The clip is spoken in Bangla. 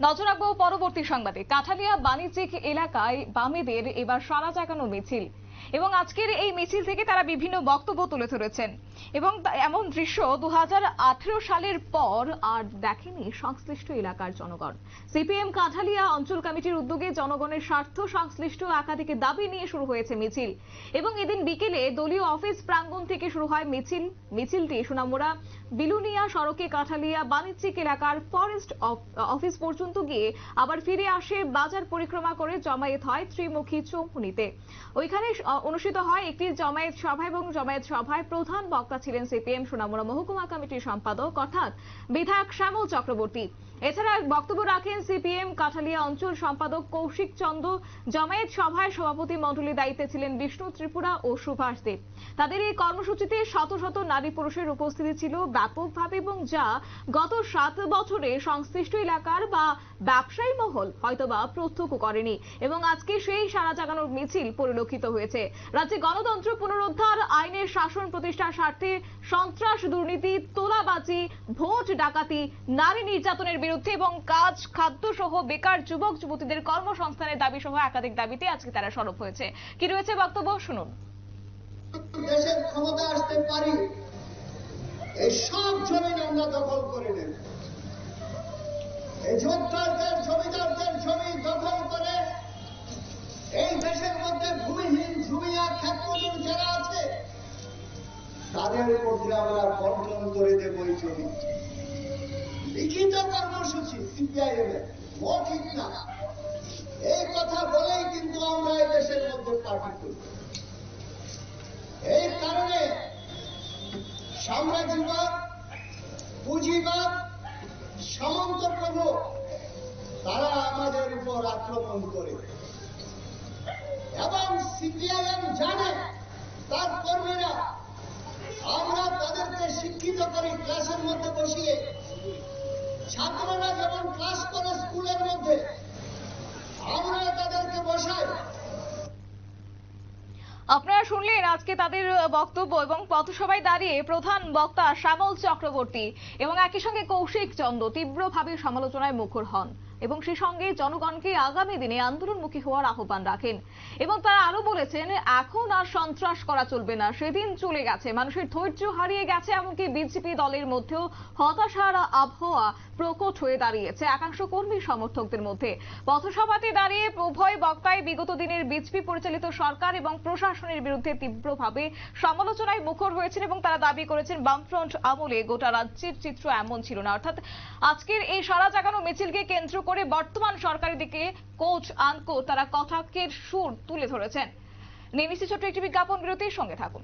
নজর রাখব পরবর্তী সংবাদে। কাঠালিয়া বাণিজ্যিক এলাকায় বামেদের এবার সারা জাগানো মিছিল। এবং আজকের এই মিছিল থেকে তারা বিভিন্ন বক্তব্য তুলে ধরেছেন এবং এমন দৃশ্য দু হাজার আঠেরো সালের পর আর দেখেনি সংশ্লিষ্ট এলাকার জনগণ। সিপিএম কাঠালিয়া অঞ্চল কমিটির উদ্যোগে জনগণের স্বার্থ, সংশ্লিষ্ট একাধিক দাবি নিয়ে শুরু হয়েছে মিছিল। এবং এদিন বিকেলে দলীয় অফিস প্রাঙ্গণ থেকে শুরু হয় মিছিল। মিছিলটি সুনামুড়া, বিলুনিয়া সড়কে কাঁঠালিয়া বাণিজ্যিক এলাকার ফরেস্ট অফ- অফিস পর্যন্ত গিয়ে আবার ফিরে আসে বাজার পরিক্রমা করে জমায়েত হয় ত্রিমুখী চৌমুনিতে ওইখানে অনুষ্ঠিত হয় একটি জমায়েত সভা এবং জমায়েত সভায় প্রধান বক্তা ছিলেন সিপিএম সোনামুড়া মহকুমা কমিটির সম্পাদক, অর্থাৎ বিধায়ক শ্যামল চক্রবর্তী। এছাড়া বক্তব্য রাখেন সিপিএম কাঠালিয়া অঞ্চল সম্পাদক কৌশিক চন্দ্র জমায়েত সভায় সভাপতি মণ্ডলীর দায়িত্বে ছিলেন বিষ্ণু ত্রিপুরা ও সুভাষ দেব তাদের এই কর্মসূচিতে শত শত নারী পুরুষের উপস্থিতি ছিল ব্যাপকভাবে এবং যা গত সাত বছরে সংশ্লিষ্ট এলাকার বা ব্যবসায়ী মহল হয়তোবা প্রত্যক্ষ করেনি এবং আজকে সেই সারা জাগানোর মিছিল পরিলক্ষিত হয়েছে। রাজ্যে গণতন্ত্র পুনরুদ্ধার, আইনের শাসন প্রতিষ্ঠার স্বার্থে সন্ত্রাস দুর্নীতি, তোলাবাজি, ভোট ডাকাতি, নারী নির্যাতনের বিরুদ্ধে এবং কাজ খাদ্য সহ বেকার যুবক, যুবতীদের কর্মসংস্থানের দাবি সহ একাধিক দাবিতে আজকে তারা সরব হয়েছে। কি রয়েছে বক্তব্য? শুনুন। দেশের ক্ষমতা আসতে পারি, এই সব জমি আমরা দখল করে নেব। এই যোদ্ধারদের জমিদারদের জমি দখল করে এই দেশের মধ্যে আমরা বন্টন করে দেব এই জমি লিখিত কর্মসূচি সিপিআইএম এর ঠিক না। এই কথা বলেই কিন্তু আমরা এই দেশের মধ্যে পার্টি করি। এই কারণে সাম্রাজ্যবাদ, পুঁজিবাদ, সামন্ত প্রভু, তারা আমাদের উপর আক্রমণ করে। এবং সিপিআইএম জানে, তার কর্মীরা, আমরা তাদেরকে শিক্ষিত করি ক্লাসের মধ্যে বসিয়ে ছাত্ররা যেমন ক্লাস করে স্কুলের মধ্যে আমরা তাদেরকে বসাই। আপনারা শুনলেন আজকে তাদের বক্তব্য এবং পথসভায় দাঁড়িয়ে প্রধান বক্তা শ্যামল চক্রবর্তী এবং একই সঙ্গে কৌশিক চন্দ্র তীব্রভাবে সমালোচনায় মুখর হন। এবং সেই সঙ্গে জনগণকে আগামী দিনে আন্দোলনমুখী হওয়ার আহ্বান রাখেন। এবং তারা আরও বলেছেন, এখন আর সন্ত্রাস করা চলবে না, সেদিন চলে গেছে। মানুষের ধৈর্য হারিয়ে গেছে, এমনকি বিজেপি দলের মধ্যেও হতাশার আবহাওয়া প্রকট হয়ে দাঁড়িয়েছে একাংশ কর্মী সমর্থকদের মধ্যে। পথসভাতে দাঁড়িয়ে উভয় বক্তায় বিগত দিনের বিজেপি পরিচালিত সরকার এবং প্রশাসনের বিরুদ্ধে তীব্রভাবে সমালোচনায় মুখর হয়েছেন এবং তারা দাবি করেছেন, বামফ্রন্ট আমলে গোটা রাজ্যের চিত্র এমন ছিল না। অর্থাৎ আজকের এই সারা জাগানো মিছিলকে কেন্দ্র করে বর্তমান সরকারের দিকে কোচ আনকো তারা কথাকের সুর তুলে ধরেছেন। নেমিসি ছোট্ট একটি বিজ্ঞাপন বিরতির সঙ্গে থাকুন।